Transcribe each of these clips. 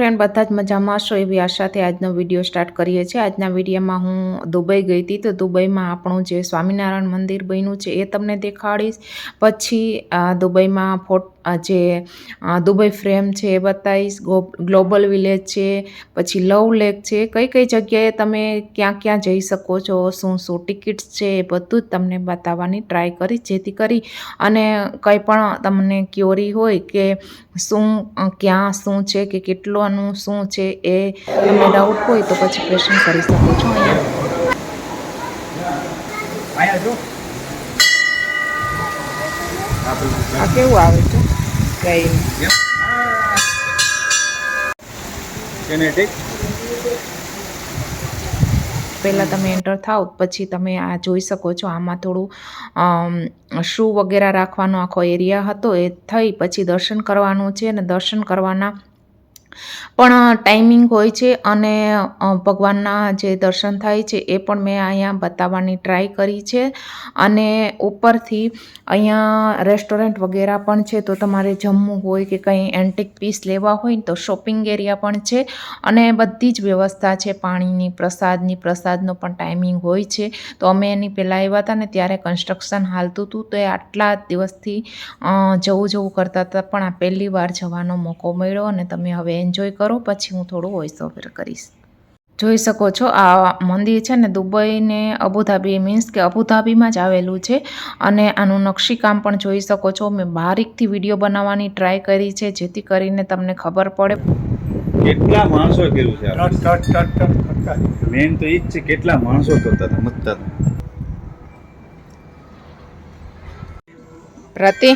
Friend બધા જ મજામાં હશો એવી આશાથી આજનો વીડિયો સ્ટાર્ટ કરીએ છીએ. આજના વિડીયોમાં હું દુબઈ ગઈ હતી તો દુબઈમાં આપણું જે સ્વામિનારાયણ મંદિર બન્યું છે એ તમને દેખાડીશ. પછી દુબઈમાં ફોટ જે દુબઈ ફ્રેમ છે એ બતાવીશ ગો- ગ્લોબલ વિલેજ છે પછી લવ લેક છે કઈ કઈ જગ્યાએ તમે ક્યાં ક્યાં જઈ શકો છો શું શું ટિકિટ્સ છે એ બધું જ તમને બતાવવાની ટ્રાય કરીશ જેથી કરી અને કંઈ પણ તમને ક્યોરી હોય કે શું ક્યાં શું છે કે કેટલાનું શું છે એ તમને ડાઉટ હોય તો પછી ક્વેશ્ચન કરી શકો છો અહીંયા. આ કેવું આવે છે? કઈ જેનેટિક પહેલાં તમે એન્ટર થાવ પછી તમે આ જોઈ શકો છો. આમાં થોડું શૂ વગેરે રાખવાનો આખો એરિયા હતો. એ થઈ પછી દર્શન કરવાનું છે અને દર્શન કરવાના પણ ટાઈમિંગ હોય છે અને ભગવાનના જે દર્શન થાય છે એ પણ મેં અહીંયા બતાવવાની ટ્રાય કરી છે. અને ઉપરથી અહીંયા રેસ્ટોરન્ટ વગેરે પણ છે, તો તમારે જમવું હોય કે કંઈ એન્ટિક પીસ લેવા હોય તો શોપિંગ એરિયા પણ છે. અને બધી જ વ્યવસ્થા છે, પાણીની, પ્રસાદની, પ્રસાદનો પણ ટાઈમિંગ હોય છે. તો અમે એની પહેલાં આવ્યા હતા ને ત્યારે કન્સ્ટ્રક્શન હાલતું હતું, તો એ આટલા દિવસથી જવું જવું કરતા હતા પણ આ પહેલી વાર જવાનો મોકો મળ્યો અને તમે હવે એન્જોય કરો પછી હું થોડું વોઇસ ઓવર કરીશ. જોઈ શકો છો આ મંદિર છે ને દુબઈને અબુધાબી મીન્સ કે અબુધાબીમાં જ આવેલું છે. અને આનું નકશીકામ પણ જોઈ શકો છો. મેં બારીકથી વીડિયો બનાવવાની ટ્રાય કરી છે જેથી કરીને તમને ખબર પડે. કેટલા માણસો કર્યું છે આ? ટટ ટટ ટટ ટટ ટટ. મેન તો એ જ છે કેટલા માણસો કરતા હતા? મતતા. હતા. પ્રતિ.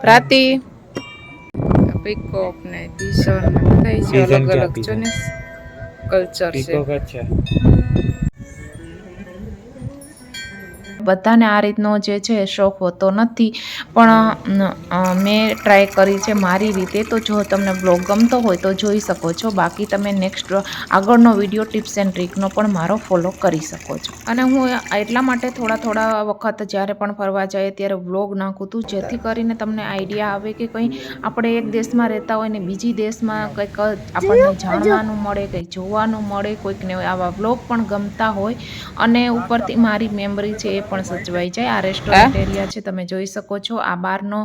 પ્રાતિ. પીકોક ને ને બધાય છે? અલગ અલગ છે ને? કલ્ચર છે. બધાને આ રીતનો જે છે શોખ હોતો નથી. પણ મેં ટ્રાય કરી છે મારી રીતે. તો જો તમને બ્લોગ ગમતો હોય તો જોઈ શકો છો. બાકી તમે નેક્સ્ટ આગળનો વીડિયો ટિપ્સ એન્ડ ટ્રીકનો પણ મારો ફોલો કરી શકો છો. અને હું એટલા માટે થોડા થોડા વખત જ્યારે પણ ફરવા જાય ત્યારે બ્લોગ નાખું છું જેથી કરીને તમને આઈડિયા આવે કે કંઈ આપણે એક દેશમાં રહેતા હોય ને બીજી દેશમાં કંઈક આપણને જાણવાનું મળે કંઈક જોવાનું મળે, કોઈકને આવા બ્લોગ પણ ગમતા હોય. અને ઉપરથી મારી મેમરી છે એ પણ સચવાઈ જાય. આ રેસ્ટોરન્ટ એરિયા છે તમે જોઈ શકો છો. આ બહારનો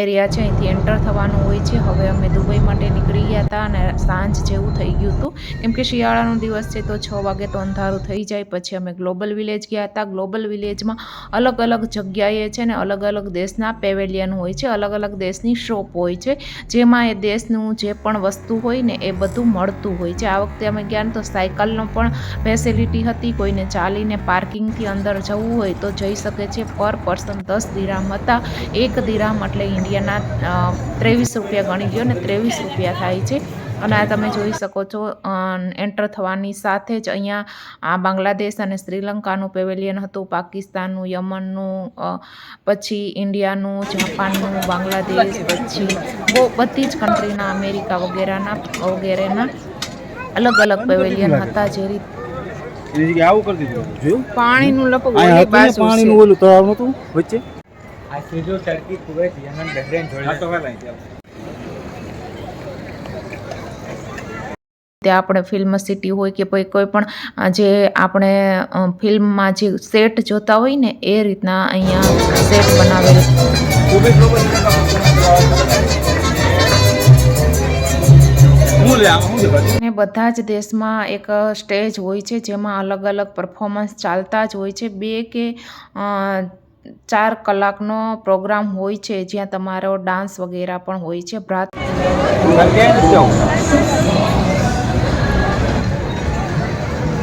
એરિયા છે અહીંથી એન્ટર થવાનું હોય છે. હવે અમે દુબઈ માટે નીકળી ગયા હતા અને સાંજ જેવું થઈ ગયું હતું. કેમ કે શિયાળાનો દિવસ છે તો છ વાગે તો અંધારું થઈ જાય. પછી અમે ગ્લોબલ વિલેજ ગયા હતા. ગ્લોબલ વિલેજમાં અલગ અલગ જગ્યાએ છે ને અલગ અલગ દેશના પેવેલિયન હોય છે. અલગ અલગ દેશની શોપ હોય છે. જેમાં એ દેશનું જે પણ વસ્તુ હોય ને એ બધું મળતું હોય છે. આ વખતે અમે ગયા તો સાયકલનો પણ ફેસિલિટી હતી. કોઈને ચાલીને પાર્કિંગથી અંદર જવું હોય તો જઈ શકે છે. પર પર્સન દસ દિરામ હતા. એક દિરામ એટલે ઇન્ડિયાના ત્રેવીસ રૂપિયા ગણી ગયો ને ત્રેવીસ રૂપિયા થાય છે. અને આ તમે જોઈ શકો છો એન્ટર થવાની સાથે જ અહીંયા આ બાંગ્લાદેશ અને શ્રીલંકાનું પેવેલિયન હતું પાકિસ્તાનનું યમનનું પછી ઇન્ડિયાનું જાપાનનું બાંગ્લાદેશ પછી બહુ બધી જ કન્ટ્રીના અમેરિકા વગેરેના વગેરેના અલગ અલગ પેવેલિયન હતા જે રીતે એની જગ્યાએ આવું કરી દીધું. જોયું? પાણીનું લપક ઓલી બાજુ પાણીનું ઓલું તળાવ નતું વચ્ચે? આ સીધો ટર્કી કુવૈત યમન બહરેન હા તો જોડે વેલા ત્યાં આપણે ફિલ્મ સિટી હોય કે પછી કોઈ પણ જે આપણે ફિલ્મમાં જે સેટ જોતા હોય ને એ રીતના અહીંયા સેટ બનાવેલ. અને બધા જ દેશમાં એક સ્ટેજ હોય છે જેમાં અલગ અલગ પરફોર્મન્સ ચાલતા જ હોય છે. બે કે ચાર કલાકનો પ્રોગ્રામ હોય છે જ્યાં તમારો ડાન્સ વગેરે પણ હોય છે. ભ્રાત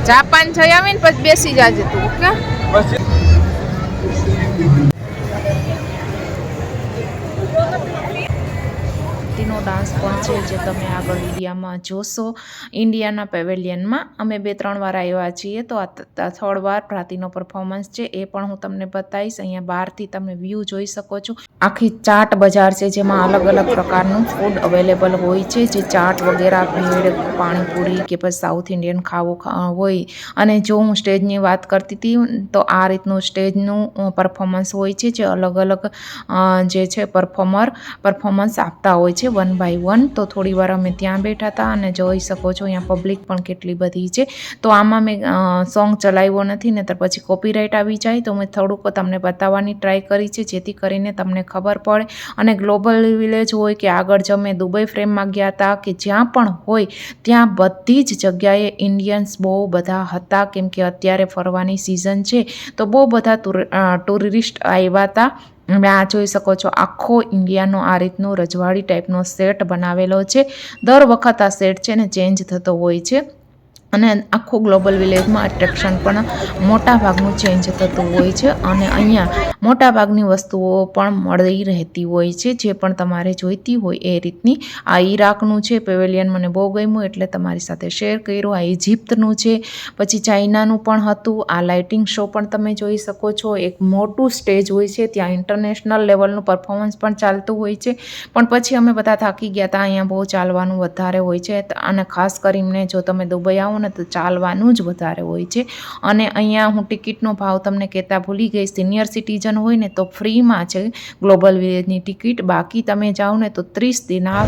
જાપાન જઈ આવીને પછી બેસી જાજે તું ઓકે? ડાન્સ પણ છે જે તમે આગળ વિડીયામાં જોશો. ઇન્ડિયાના પેવેલિયનમાં અમે બે ત્રણ વાર આવ્યા છીએ, તો આ થર્ડ વાર પ્રાતિનો પરફોર્મન્સ છે, એ પણ હું તમને બતાવીશ. અહીંયા બહારથી તમે વ્યૂ જોઈ શકો છો. આખી ચાટ બજાર છે, જેમાં અલગ અલગ પ્રકારનું ફૂડ અવેલેબલ હોય છે, જે ચાટ વગેરે, ભેળ, પાણીપુરી કે પછી સાઉથ ઇન્ડિયન ખાવું હોય. અને જો હું સ્ટેજની વાત કરતી હતી તો આ રીતનું સ્ટેજનું પરફોર્મન્સ હોય છે, જે અલગ અલગ જે છે પરફોર્મર પરફોર્મન્સ આપતા હોય છે, વન વન બાય વન તો થોડી વાર અમે ત્યાં બેઠા હતા અને જોઈ શકો છો, અહીંયા પબ્લિક પણ કેટલી બધી છે. તો આમાં મેં સોંગ ચલાવ્યો નથી ને તો પછી કોપીરાઇટ આવી જાય. તો મેં થોડુંક તમને બતાવવાની ટ્રાય કરી છે, જેથી કરીને તમને ખબર પડે. અને ગ્લોબલ વિલેજ હોય કે આગળ જ અમે દુબઈ ફ્રેમમાં ગયા હતા, કે જ્યાં પણ હોય, ત્યાં બધી જ જગ્યાએ ઇન્ડિયન્સ બહુ બધા હતા. કેમ કે અત્યારે ફરવાની સિઝન છે. તો બહુ બધા ટુરિસ્ટ આવ્યા હતા. તમે આ જોઈ શકો છો, આખો ઇન્ડિયાનો આ રીતનો રજવાડી ટાઈપનો સેટ બનાવેલો છે. દર વખત આ સેટ છે ને ચેન્જ થતો હોય છે. અને આખું ગ્લોબલ વિલેજમાં એટ્રેક્શન પણ મોટા ભાગનું ચેન્જ થતું હોય છે અને અહીંયા મોટા ભાગની વસ્તુઓ પણ મળી રહેતી હોય છે, જે પણ તમારે જોઈતી હોય એ રીતની. આ ઈરાકનું છે પેવેલિયન મને બહુ ગમ્યું, એટલે તમારી સાથે શેર કર્યું. આ ઇજિપ્તનું છે, પછી ચાઇનાનું પણ હતું. આ લાઇટિંગ શો પણ તમે જોઈ શકો છો. એક મોટું સ્ટેજ હોય છે, ત્યાં ઇન્ટરનેશનલ લેવલનું પરફોર્મન્સ પણ ચાલતું હોય છે. પણ પછી અમે બધા થાકી ગયા હતા, અહીંયા બહુ ચાલવાનું વધારે હોય છે. અને ખાસ કરીને જો તમે દુબઈ આવો ને તો ચાલવાનું જ વધારે હોય છે અને અહીંયા હું ટિકિટનો ભાવ તમને કહેતા ભૂલી ગઈ સિનિયર સિટીઝન હોય ને તો ફ્રીમાં છે ગ્લોબલ વિલેજની ટિકિટ બાકી તમે જાઓ ને તો ત્રીસ દિના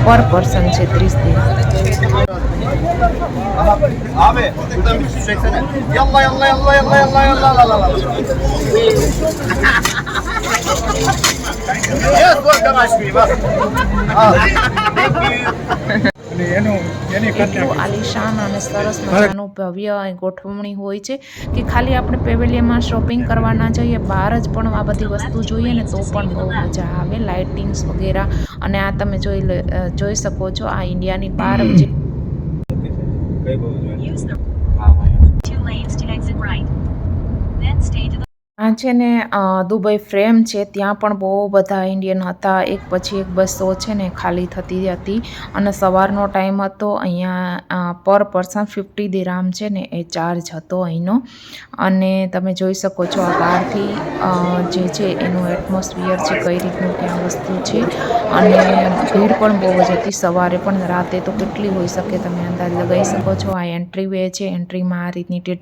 પર પર્સન છે ત્રીસ Dana bir. Yes, welcome Ashmi. bak. Al. Thank you. અને એનું એની એટલું આલિશાન અને સરસ મજાનું ભવ્ય ગોઠવણી હોય છે કે ખાલી આપણે પેવેલિયનમાં શોપિંગ કરવા ના જઈએ બહાર જ પણ આ બધી વસ્તુ જોઈએ ને તો પણ બહુ મજા આવે. લાઇટિંગ્સ વગેરે. અને આ તમે જોઈ લે- જોઈ શકો છો આ ઇન્ડિયાની બહાર જે આ છે ને દુબઈ ફ્રેમ છે. ત્યાં પણ બહુ બધા ઇન્ડિયન હતા. એક પછી એક બસો છે ને, ખાલી થતી હતી. અને સવારનો ટાઈમ હતો. અહીંયા પર પર્સન ફિફ્ટી દિરામ છે ને, એ ચાર્જ હતો અહીંનો. અને તમે જોઈ શકો છો આ બહારથી જે છે એનું એટમોસ્ફિયર છે, કઈ રીતનું ક્યાં વસ્તુ છે. અને ભીડ પણ બહુ જ હતી. સવારે પણ રાતે તો કેટલી હોઈ શકે તમે અંદાજ લગાવી શકો છો. આ એન્ટ્રી વે છે. એન્ટ્રીમાં આ રીતની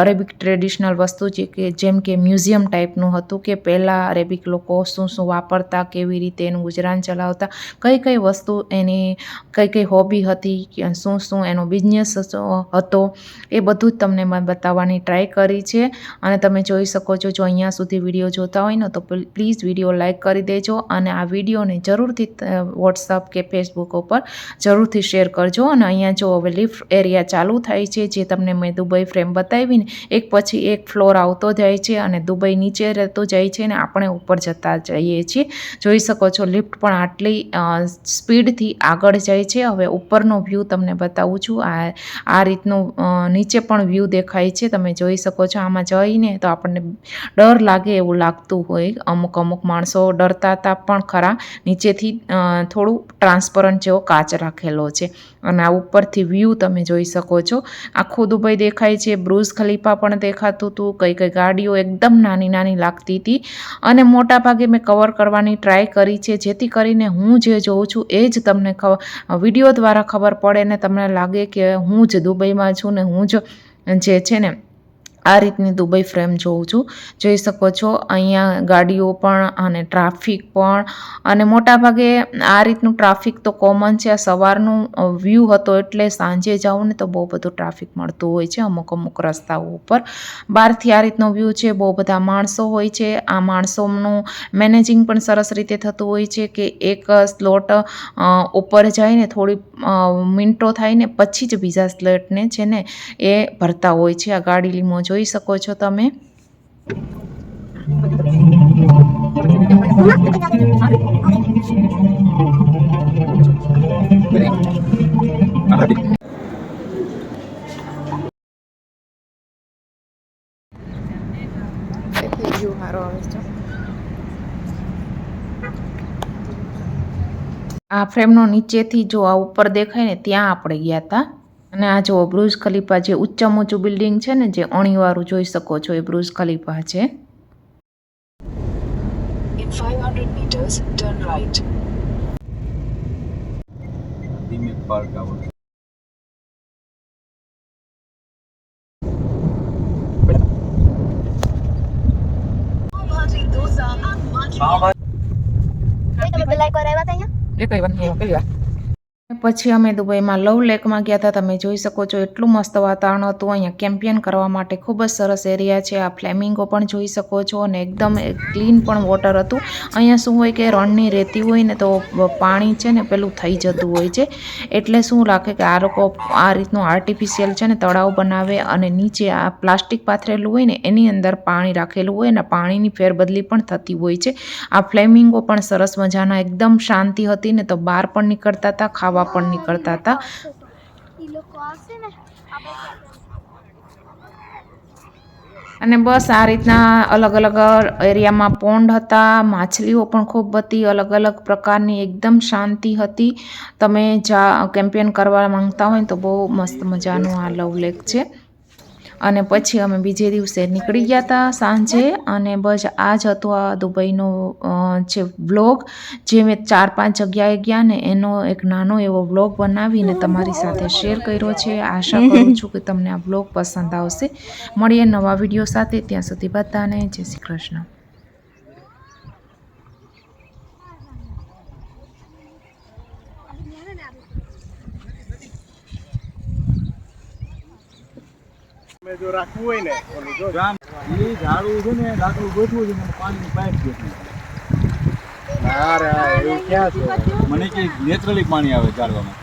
અરેબિક ટ્રેડિશનલ વસ્તુ છે કે જેમ કે મ્યુઝિયમ ટાઈપનું હતું કે પહેલાં અરેબિક લોકો શું શું વાપરતા, કેવી રીતે એનું ગુજરાન ચલાવતા, કઈ કઈ વસ્તુ એની, કઈ કઈ હોબી હતી કે શું શું એનો બિઝનેસ હતો એ બધું જ તમને મેં બતાવવાની ટ્રાય કરી છે. અને તમે જોઈ શકો છો, જો અહીંયા સુધી વીડિયો જોતા હોય ને તો પ્લીઝ વીડિયો લાઇક કરી દેજો અને આ વિડીયોને જરૂરથી વોટ્સઅપ કે ફેસબુક ઉપર જરૂરથી શેર કરજો. અને અહીંયા જો હવે લિફ્ટ એરિયા ચાલુ થાય છે, જે તમને મેં દુબઈ ફ્રેમ બતાવીને, એક પછી એક ફ્લોર આવતો જાય છે અને દુબઈ નીચે રહેતો જાય છે ને આપણે ઉપર જતા જઈએ છીએ. જોઈ શકો છો લિફ્ટ પણ આટલી સ્પીડથી આગળ જાય છે. હવે ઉપરનો વ્યૂ તમને બતાવું છું. આ આ રીતનું નીચે પણ વ્યૂ દેખાય છે. તમે જોઈ શકો છો આમાં જઈને તો આપણને ડર લાગે એવું લાગતું હોય. અમુક અમુક માણસો ડરતા હતા પણ ખરા. નીચેથી થોડું ટ્રાન્સપરન્ટ જેવો કાચ રાખેલો છે. અને આ ઉપરથી વ્યૂ તમે જોઈ શકો છો. આખું દુબઈ દેખાય છે. બ્રુઝ ખલીફા પણ દેખાતું હતું કઈ કઈ ગાડીઓ એકદમ નાની નાની લાગતી હતી અને મોટા ભાગે મેં કવર કરવાની ટ્રાય કરી છે. જેથી કરીને હું જે જોઉં છું એ જ તમને વીડિયો દ્વારા ખબર પડે ને તમને લાગે કે હું જ દુબઈમાં છું ને હું જ જે છે ને આ રીતની દુબઈ ફ્રેમ જોઉં છું. જોઈ શકો છો, અહીંયા ગાડીઓ પણ અને ટ્રાફિક પણ અને મોટાભાગે આ રીતનું ટ્રાફિક તો કોમન છે. આ સવારનું વ્યૂ હતો એટલે સાંજે જાઉં ને તો બહુ બધું ટ્રાફિક મળતું હોય છે અમુક અમુક રસ્તાઓ ઉપર. બહારથી આ રીતનો વ્યૂ છે, બહુ બધા માણસો હોય છે. આ માણસોનું મેનેજિંગ પણ સરસ રીતે થતું હોય છે કે એક સ્લોટ ઉપર જાય ને થોડી મિનિટો થાય ને પછી જ બીજા સ્લોટને છે ને એ ભરતા હોય છે. આ ગાડી લીમો જોઈ શકો છો તમે. આ ફ્રેમનો નીચેથી જો આ ઉપર દેખાય ને, ત્યાં આપણે ગયા હતા અને આ જો બ્રુજ ખલીફા જે ઊંચામાં ઊંચું બિલ્ડિંગ છે ને જે અણીવાળું જોઈ શકો છો એ બ્રુજ ખલીફા છે. In 500 meters, turn right. ધીમે પાર્ક આવડે હા ભાઈ તમે પેલા એકવાર આવ્યા પેલી વાર પછી અમે દુબઈમાં લવ લેકમાં ગયા હતા. તમે જોઈ શકો છો એટલું મસ્ત વાતાવરણ હતું. અહીંયા કેમ્પિયન કરવા માટે ખૂબ જ સરસ એરિયા છે. આ ફ્લેમિંગો પણ જોઈ શકો છો અને એકદમ ક્લીન પણ વોટર હતું. અહીંયા શું હોય કે રણની રેતી હોય ને તો પાણી છે ને પેલું થઈ જતું હોય છે. એટલે શું રાખે કે આ લોકો આ રીતનું આર્ટિફિશિયલ છે ને તળાવ બનાવે અને નીચે આ પ્લાસ્ટિક પાથરેલું હોય ને એની અંદર પાણી રાખેલું હોય અને પાણીની ફેરબદલી પણ થતી હોય છે. આ ફ્લેમિંગો પણ સરસ મજાના, એકદમ શાંતિ હતી ને તો બહાર પણ નીકળતા હતા, ખાવા પણ નીકળતા હતા. અને બસ આ રીતના અલગ અલગ એરિયામાં પોન્ડ હતા, માછલીઓ પણ ખૂબ હતી, અલગ અલગ પ્રકારની એકદમ શાંતિ હતી. તમે જા કેમ્પેન કરવા માંગતા હોય તો બહુ મસ્ત મજાનું આ લવ લેક છે. અને પછી અમે બીજે દિવસે નીકળી ગયા હતા સાંજે અને બસ આ જ હતો આ દુબઈનો જે વ્લોગ જે મેં ચાર પાંચ જગ્યાએ ગયા ને એનો એક નાનો એવો વ્લોગ બનાવીને તમારી સાથે શેર કર્યો છે. આશા કરું છું કે તમને આ વ્લોગ પસંદ આવશે. મળીએ નવા વીડિયો સાથે. ત્યાં સુધી બધાને જય શ્રી કૃષ્ણ. તમે જો રાખવું હોય ને ઓલું જો. ગામ એ ઝાડું છે ને લાકડું ગોઠવું છે મને પાણીની પાઇપ ગોઠવી એવું ક્યાં છે? મને કે નેચરલી પાણી આવે ઝાડવામાં